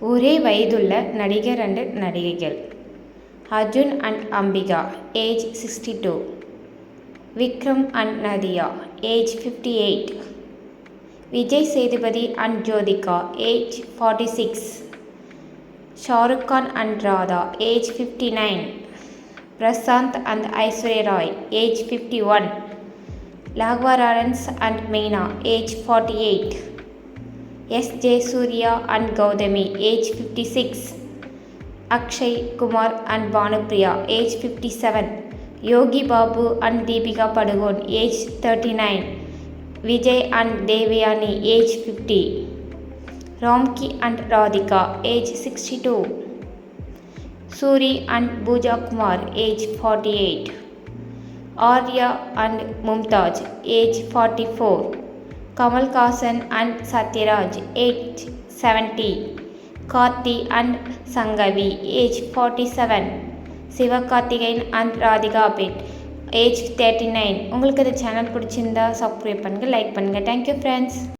ஒரே வயதுள்ள நடிகர் அண்டு நடிகைகள். Arjun and Ambika age sixty two. Vikram and Nadiya age fifty eight. Vijay Sethupathi and Jyothika age forty six. Shahrukh Khan and Radha age fifty nine. Prashanth and Aishwarya Rai age fifty one. Lawrence and Meena age forty eight. S J Surya and Gautami age fifty six Akshay Kumar and Bhanupriya age fifty seven Yogi Babu and Deepika Padukone age thirty nine Vijay and Devayani age fifty Ramki and Radhika age sixty two Soori and Pooja Kumar age forty eight Arya and Mumtaz age forty four Kamal Haasan and Sathyaraj age seventy Karthi and Sanghavi age forty seven Sivakarthikeyan and Radhika bed age thirty nine உங்களுக்கு இந்த channel பிடிச்சிருந்தா subscribe பண்ணுங்கள் like பண்ணுங்கள் thank you friends